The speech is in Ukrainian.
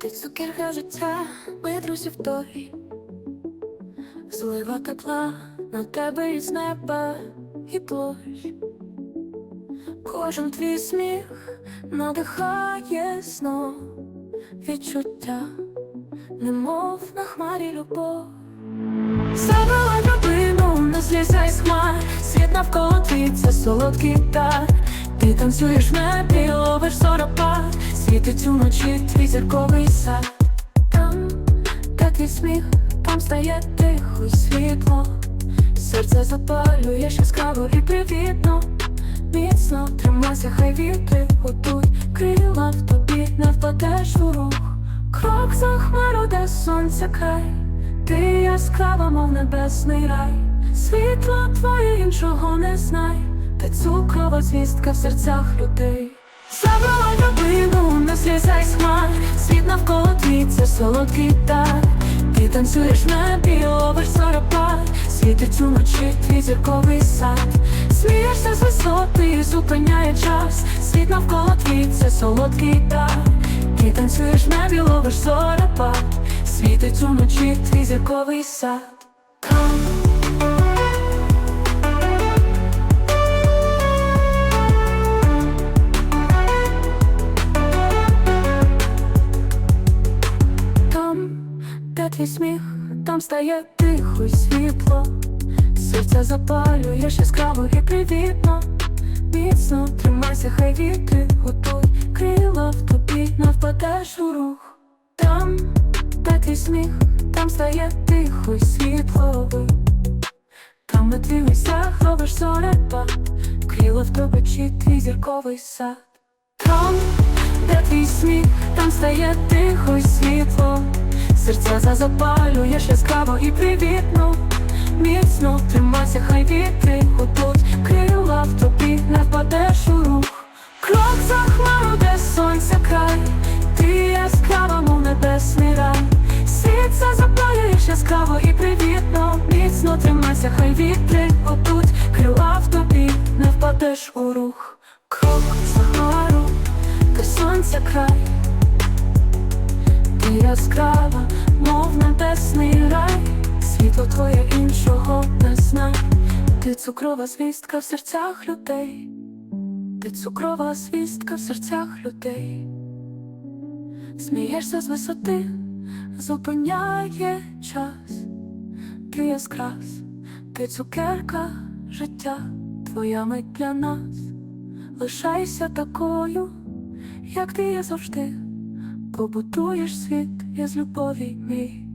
Ти цукерка життя, ми друзів той, злива тепла на тебе із неба і площ. Кожен твій сміх надихає знов. Відчуття, немов на хмарі любов. Забила драбину, не злізай із хмар. Світ навколо твій це солодкий тар. Ти танцюєш в небі, ловиш зоропад Світить уночі твій зірковий сад. Там, де твій сміх, там стає тихо й світло. Серце запалюєш яскраво і привітно. Міцно тримайся, хай вітри готуй Крила в тобі, не впадеш у рух. Крок за хмару, де сонця край. Ти яскрава, мов небесний рай. Світло твоє іншого не знай. Ти цукрова звістка в серцях людей Забрала драбину, не злізай з хмар Світ навколо твій, це солодкий дар. Ти танцюєш в небі, ловиш зоропад Світить уночі твій зірковий сад. Смієшся з висоти і зупиняє час. Світ навколо твій, це солодкий дар. Ти танцюєш в небі, ловиш зоропад Світить уночі твій зірковий сад твій сміх, там стає тихо й світло, серце запалюєш яскраво і привітно, міцно тримайся, хай вітри готуй крила в тобі, не впадеш у рух. Там, де твій сміх, там стає тихо й світло. Там на твій місцях робиш зорепад, крила в чи твій зірковий сад. Там, де твій сміх, там стає тихо й світло. Серця зазапалюєш яскраво і привітно. Міцно тримайся, хай вітри готуть крила в тобі, не впадеш у рух. Крок за хмару, де сонця край, ти яскрава, мов небесний рай. Світ запалюєш яскраво і привітно. Міцно тримайся, хай вітри готуть крила в тобі, не впадеш у рух. Крок за хмару, де сонця край. Ти яскрава, мов небесний рай, світло твоє іншого не знай. Ти цукрова звістка в серцях людей, ти цукрова звістка в серцях людей. Смієшся з висоти, зупиняє час. Ти яскрас, ти цукерка життя, твоя мить для нас. Лишайся такою, як ти є завжди побудуєш світ із любові мій.